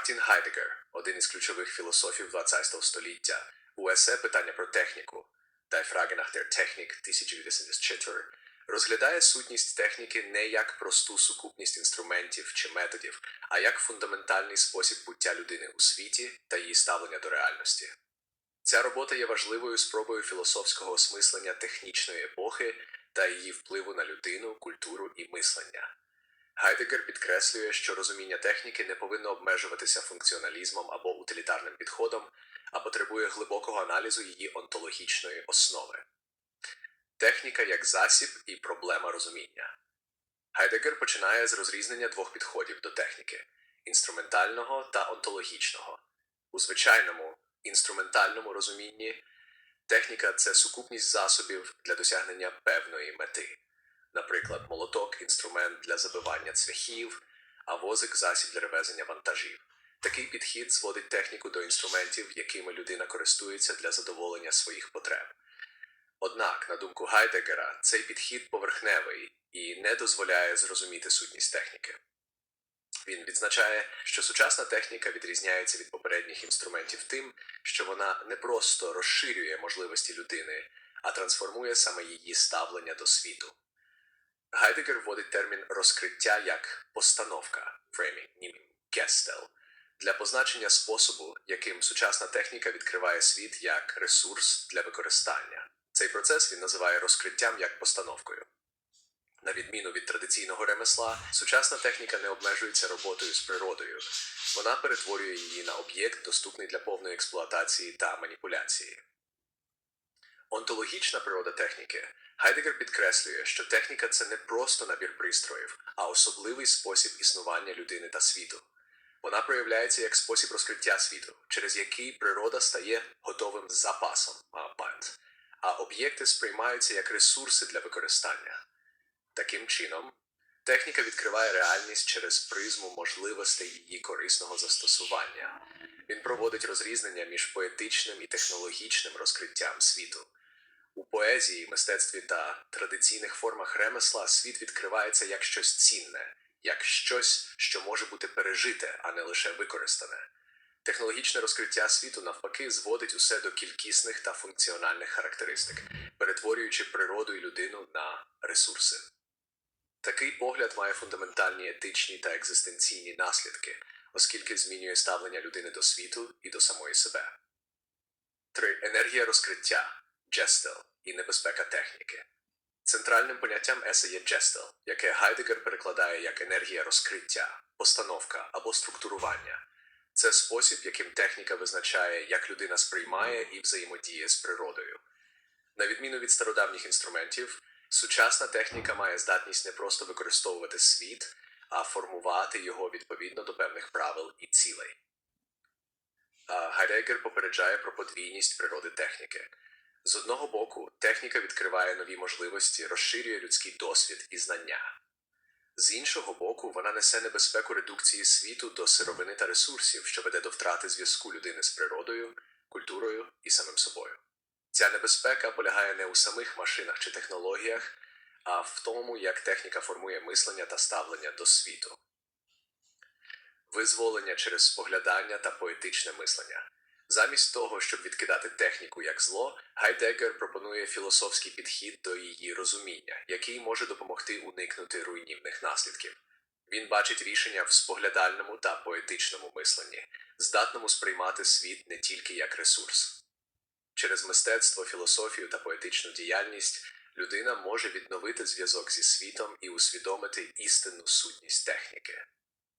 Мартін Гайдегер, один із ключових філософів ХХ століття, у есе питання про техніку Die Frage nach der Technik 1984, розглядає сутність техніки не як просту сукупність інструментів чи методів, а як фундаментальний спосіб буття людини у світі та її ставлення до реальності. Ця робота є важливою спробою філософського осмислення технічної епохи та її впливу на людину, культуру і мислення. Гайдегер підкреслює, що розуміння техніки не повинно обмежуватися функціоналізмом або утилітарним підходом, а потребує глибокого аналізу її онтологічної основи. Техніка як засіб і проблема розуміння. Гайдегер починає з розрізнення двох підходів до техніки інструментального та онтологічного. У звичайному інструментальному розумінні техніка це сукупність засобів для досягнення певної мети. Наприклад, молоток інструмент для забивання цвяхів, а возик засіб для перевезення вантажів. Такий підхід зводить техніку до інструментів, якими людина користується для задоволення своїх потреб. Однак, на думку Гайдегера, цей підхід поверхневий і не дозволяє зрозуміти сутність техніки. Він відзначає, що сучасна техніка відрізняється від попередніх інструментів тим, що вона не просто розширює можливості людини, а трансформує саме її ставлення до світу. Гайдегер вводить термін розкриття як постановка framing, для позначення способу, яким сучасна техніка відкриває світ як ресурс для використання. Цей процес він називає розкриттям як постановкою. На відміну від традиційного ремесла, сучасна техніка не обмежується роботою з природою. Вона перетворює її на об'єкт, доступний для повної експлуатації та маніпуляції. Онтологічна природа техніки. Гайдегер підкреслює, що техніка це не просто набір пристроїв, а особливий спосіб існування людини та світу. Вона проявляється як спосіб розкриття світу, через який природа стає готовим запасом, абант, а об'єкти сприймаються як ресурси для використання. Таким чином, техніка відкриває реальність через призму можливостей її корисного застосування. Він проводить розрізнення між поетичним і технологічним розкриттям світу. У поезії, мистецтві та традиційних формах ремесла світ відкривається як щось цінне, як щось, що може бути пережите, а не лише використане. Технологічне розкриття світу навпаки зводить усе до кількісних та функціональних характеристик, перетворюючи природу і людину на ресурси. Такий погляд має фундаментальні етичні та екзистенційні наслідки, оскільки змінює ставлення людини до світу і до самої себе. 3. Енергія розкриття джестел і небезпека техніки. Центральним поняттям еса є джестел, яке Гайдегер перекладає як енергія розкриття, постановка або структурування. Це спосіб, яким техніка визначає, як людина сприймає і взаємодіє з природою. На відміну від стародавніх інструментів, сучасна техніка має здатність не просто використовувати світ, а формувати його відповідно до певних правил і цілей. Гайдегер попереджає про подвійність природи техніки. З одного боку, техніка відкриває нові можливості, розширює людський досвід і знання. З іншого боку, вона несе небезпеку редукції світу до сировини та ресурсів, що веде до втрати зв'язку людини з природою, культурою і самим собою. Ця небезпека полягає не у самих машинах чи технологіях, а в тому, як техніка формує мислення та ставлення до світу. Визволення через споглядання та поетичне мислення. Замість того, щоб відкидати техніку як зло, Гайдегер пропонує філософський підхід до її розуміння, який може допомогти уникнути руйнівних наслідків. Він бачить рішення в споглядальному та поетичному мисленні, здатному сприймати світ не тільки як ресурс. Через мистецтво, філософію та поетичну діяльність людина може відновити зв'язок зі світом і усвідомити істинну сутність техніки.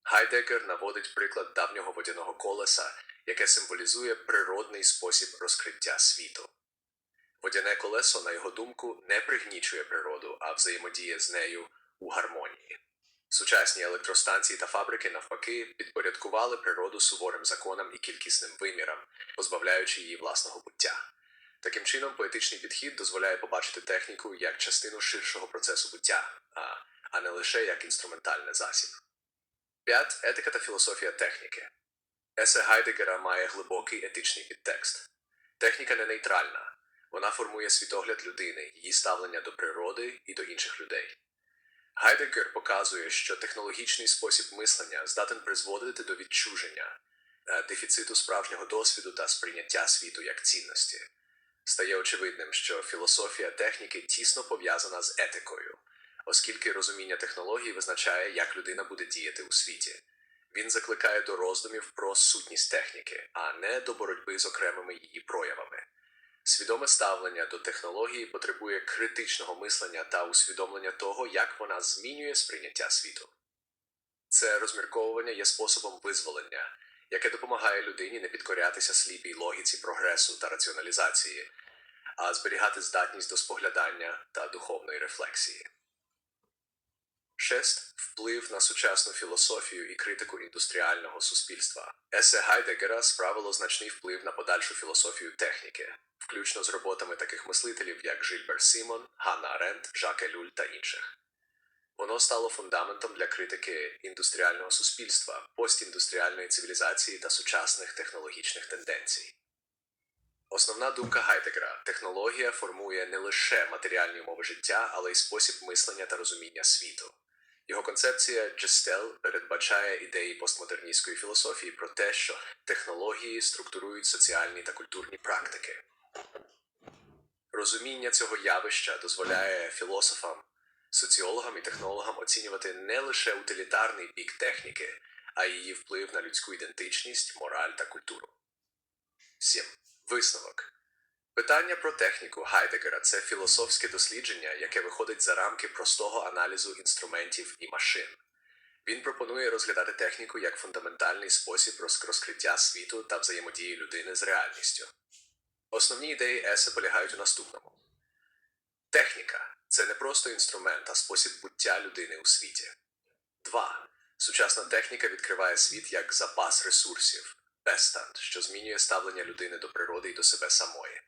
Гайдегер наводить приклад давнього водяного колеса, яке символізує природний спосіб розкриття світу. Водяне колесо, на його думку, не пригнічує природу, а взаємодіє з нею у гармонії. Сучасні електростанції та фабрики, навпаки, підпорядкували природу суворим законам і кількісним вимірам, позбавляючи її власного буття. Таким чином, поетичний підхід дозволяє побачити техніку як частину ширшого процесу буття, а не лише як інструментальний засіб. 5. Етика та філософія техніки. Есе Гайдегера має глибокий етичний підтекст. Техніка не нейтральна. Вона формує світогляд людини, її ставлення до природи і до інших людей. Гайдегер показує, що технологічний спосіб мислення здатен призводити до відчуження, е, дефіциту справжнього досвіду та сприйняття світу як цінності. Стає очевидним, що філософія техніки тісно пов'язана з етикою, оскільки розуміння технологій визначає, як людина буде діяти у світі. Він закликає до роздумів про сутність техніки, а не до боротьби з окремими її проявами. Свідоме ставлення до технології потребує критичного мислення та усвідомлення того, як вона змінює сприйняття світу. Це розмірковування є способом визволення, яке допомагає людині не підкорятися сліпій логіці прогресу та раціоналізації, а зберігати здатність до споглядання та духовної рефлексії. Шест вплив на сучасну філософію і критику індустріального суспільства. Есе Гайдегера справило значний вплив на подальшу філософію техніки, включно з роботами таких мислителів, як Жильбер Сімон, Ганна Аренд, Жак Елюль та інших. Воно стало фундаментом для критики індустріального суспільства, постіндустріальної цивілізації та сучасних технологічних тенденцій. Основна думка Гайдегера – технологія формує не лише матеріальні умови життя, але й спосіб мислення та розуміння світу. Його концепція «Джестел» передбачає ідеї постмодерністської філософії про те, що технології структурують соціальні та культурні практики. Розуміння цього явища дозволяє філософам, соціологам і технологам оцінювати не лише утилітарний бік техніки, а й її вплив на людську ідентичність, мораль та культуру. 7. Висновок. Питання про техніку Гайдегера це філософське дослідження, яке виходить за рамки простого аналізу інструментів і машин. Він пропонує розглядати техніку як фундаментальний спосіб розкриття світу та взаємодії людини з реальністю. Основні ідеї Есе полягають у наступному: техніка це не просто інструмент, а спосіб буття людини у світі. 2. Сучасна техніка відкриває світ як запас ресурсів, безстанд, що змінює ставлення людини до природи і до себе самої.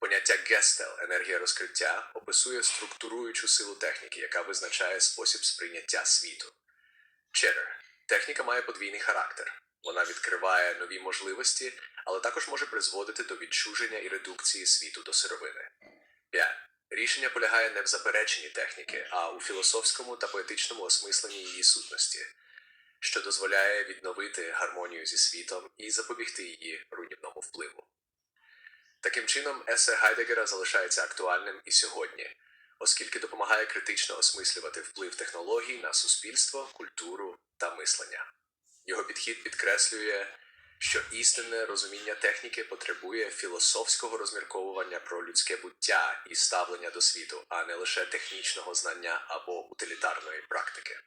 Поняття гестел енергія розкриття описує структуруючу силу техніки, яка визначає спосіб сприйняття світу. Чедер техніка має подвійний характер. Вона відкриває нові можливості, але також може призводити до відчуження і редукції світу до сировини. 5. Рішення полягає не в запереченні техніки, а у філософському та поетичному осмисленні її сутності, що дозволяє відновити гармонію зі світом і запобігти її руйнівному впливу. Таким чином, есе Гайдегера залишається актуальним і сьогодні, оскільки допомагає критично осмислювати вплив технологій на суспільство, культуру та мислення. Його підхід підкреслює, що істинне розуміння техніки потребує філософського розмірковування про людське буття і ставлення до світу, а не лише технічного знання або утилітарної практики.